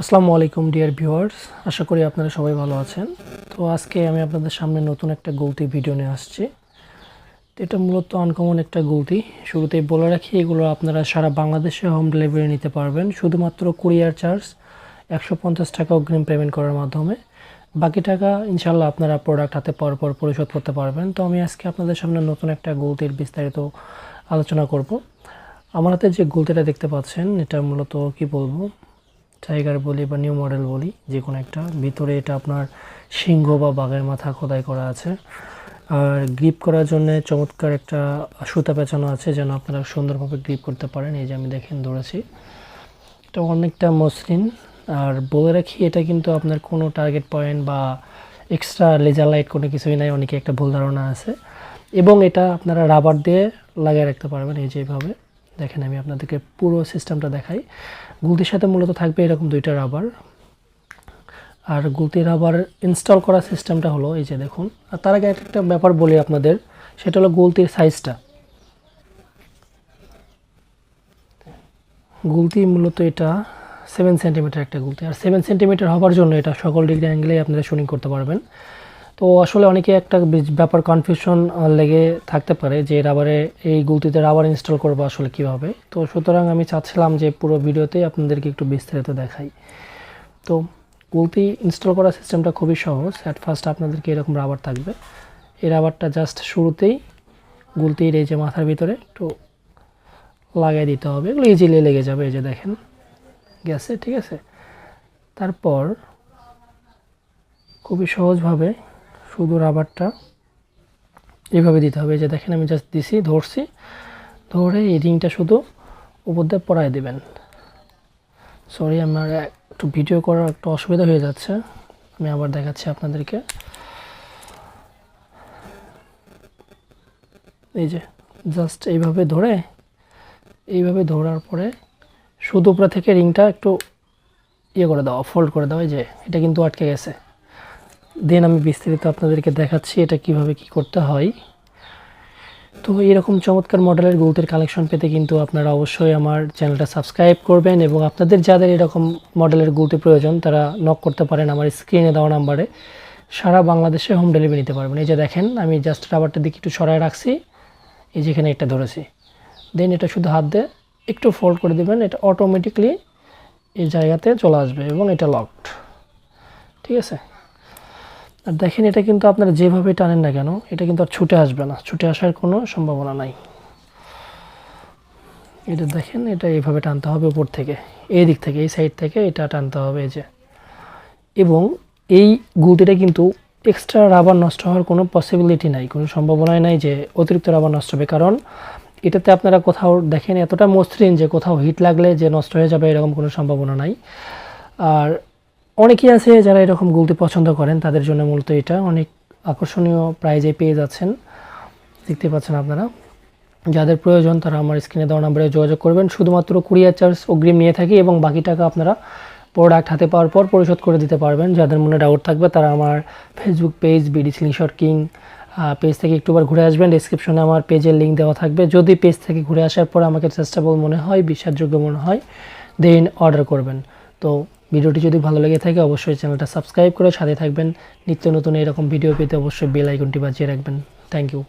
আসসালামু আলাইকুম, dear viewers. আশা করি আপনারা সবাই ভালো আছেন। তো আজকে আমি আপনাদের সামনে নতুন একটা গলতি ভিডিও নিয়ে আসছি। এটা মূলত আনকমন একটা গলতি। শুরুতেই বলে রাখি, এগুলো আপনারা সারা বাংলাদেশে হোম ডেলিভারি নিতে পারবেন। শুধুমাত্র কুরিয়ার চার্জ একশো পঞ্চাশ টাকা অগ্রিম পেমেন্ট করার মাধ্যমে। বাকি টাকা ইনশাল্লাহ আপনারা প্রোডাক্ট হাতে পাওয়ার পর পরিশোধ করতে পারবেন। তো আমি আজকে আপনাদের সামনে নতুন একটা গলতির বিস্তারিত আলোচনা করব। আমার হাতে যে গলতিটা দেখতে পাচ্ছেন, এটা মূলত কি বলব? টাইগার বলি বা নিউ মডেল বলি যে কোনো একটা। ভিতরে এটা আপনার সিংহ বা বাঘের মাথা খোদাই করা আছে। আর গ্রিপ করার জন্য চমৎকার একটা সুতা পেঁচানো আছে, যেন আপনারা সুন্দরভাবে গ্রিপ করতে পারেন। এই যে আমি দেখেন, ধরেছি। এটা অনেকটা মসৃণ। আর বলে রাখি, এটা কিন্তু আপনার কোনো টার্গেট পয়েন্ট বা এক্সট্রা লেজার লাইট কোনো কিছুই নাই, অনেকে একটা ভুল ধারণা আছে। এবং এটা আপনারা রাবার দিয়ে লাগিয়ে রাখতে পারবেন, এই যেভাবে দেখেন, আমি আপনাদেরকে পুরো সিস্টেমটা দেখাই। গুলতির সাথে মূলত থাকবে এরকম দুইটা রাবার আর গুলতি রাবার ইনস্টল করা সিস্টেমটা হলো এই যে দেখুন। আর তার আগে একটা ব্যাপার বলি আপনাদের, সেটা হলো গুলতির সাইজটা গুলতি মূলত এটা সেভেন সেন্টিমিটার একটা গুলতি। আর সেভেন সেন্টিমিটার হওয়ার জন্য এটা সকল ডিগ্রি অ্যাঙ্গেলেই আপনারা শুটিং করতে পারবেন। তো আসলে অনেকে একটা ব্যাপার কনফিউশন লেগে থাকতে পারে যে রাবারে এই গুলতিতে রাবার ইনস্টল করব আসলে কীভাবে। তো সুতরাং আমি চাচ্ছিলাম যে পুরো ভিডিওতে আপনাদেরকে একটু বিস্তারিত দেখাই। তো গুলতি ইনস্টল করার সিস্টেমটা খুবই সহজ। অ্যাট ফার্স্ট আপনাদেরকে এরকম রাবার থাকবে। এই রাবারটা জাস্ট শুরুতেই গুলতির এই যে মাথার ভিতরে একটু লাগিয়ে দিতে হবে। এগুলো ইজিলি লেগে যাবে, এই যে দেখেন। গেছে, ঠিক আছে? তারপর খুবই সহজভাবে শুধু রাবারটা এইভাবে দিতে হবে। যে দেখেন, আমি জাস্ট দিছি, ধরছি। ধরে এই রিংটা শুধু উপর দিয়ে পরায় দেবেন। সরি আমার একটু ভিডিও করার একটু অসুবিধা হয়ে যাচ্ছে। আমি আবার দেখাচ্ছি আপনাদেরকে। এই যে জাস্ট এইভাবে ধরে, এইভাবে ধরার পরে শুধু উপরে থেকে রিংটা একটু ইয়ে করে দেওয়া ফোল্ড করে দেওয়া যে, এটা কিন্তু আটকে গেছে। দেন আমি বিস্তারিত আপনাদেরকে দেখাচ্ছি এটা কীভাবে কি করতে হয়। তো এরকম চমৎকার মডেলের গুলতির কালেকশন পেতে কিন্তু আপনারা অবশ্যই আমার চ্যানেলটা সাবস্ক্রাইব করবেন এবং আপনাদের যাদের এরকম মডেলের গুলতি প্রয়োজন, তারা নক করতে পারেন আমার স্ক্রিনে দেওয়া নাম্বারে সারা বাংলাদেশে হোম ডেলিভারি নিতে পারবেন। এই যে দেখেন, আমি জাস্ট রাবারটা দিকে একটু সরায় রাখছি। এই যেখানে একটা ধরেছি। দেন এটা শুধু হাত দিয়ে একটু ফোল্ড করে দেবেন, এটা অটোমেটিকলি এই জায়গাতে চলে আসবে এবং এটা লকড ঠিক আছে? আর দেখেন এটা কিন্তু আপনারা যেভাবে টানেন না কেন, এটা কিন্তু আর ছুটে আসবে না। ছুটে আসার কোনো সম্ভাবনা নাই। এটা দেখেন, এটা এইভাবে টানতে হবে উপর থেকে, এই দিক থেকে, এই সাইড থেকে এটা টানতে হবে এই যে। এবং এই গুলতিটা কিন্তু এক্সট্রা রাবার নষ্ট হওয়ার কোনো পসিবিলিটি নাই, কোনো সম্ভাবনাই নাই যে অতিরিক্ত রাবার নষ্ট হবে। কারণ এটাতে আপনারা কোথাও দেখেন, এতটা মসৃণ যে কোথাও হিট লাগলে যে নষ্ট হয়ে যাবে এরকম কোনো সম্ভাবনা নাই। আর অনেকেই আছে যারা এরকম গুলতে পছন্দ করেন, তাদের জন্য মূলত এটা। অনেক আকর্ষণীয় প্রাইজে পেয়ে যাচ্ছেন। দেখতে পাচ্ছেন আপনারা। যাদের প্রয়োজন তারা আমার স্ক্রিনে দেওয়া নাম্বারে যোগাযোগ করবেন। শুধুমাত্র কুরিয়ার চার্জ অগ্রিম নিয়ে থাকি এবং বাকি টাকা আপনারা প্রোডাক্ট হাতে পাওয়ার পর পরিশোধ করে দিতে পারবেন। যাদের মনে ডাউট থাকবে তারা আমার Facebook page BD slingshot king page থেকে একটুবার ঘুরে আসবেন। ডিসক্রিপশনে আমার পেজের লিঙ্ক দেওয়া থাকবে। যদি পেজ থেকে ঘুরে আসার পর আমাকে চেষ্টাবল মনে হয় বিশ্বাসযোগ্য মনে হয় দেন অর্ডার করবেন। তো ভিডিওটি যদি ভালো লেগে থাকে, অবশ্যই চ্যানেলটা সাবস্ক্রাইব করে সাথে থাকবেন। নিত্য নতুন এরকম ভিডিও পেতে অবশ্যই বেল আইকনটি বাজিয়ে রাখবেন। Thank you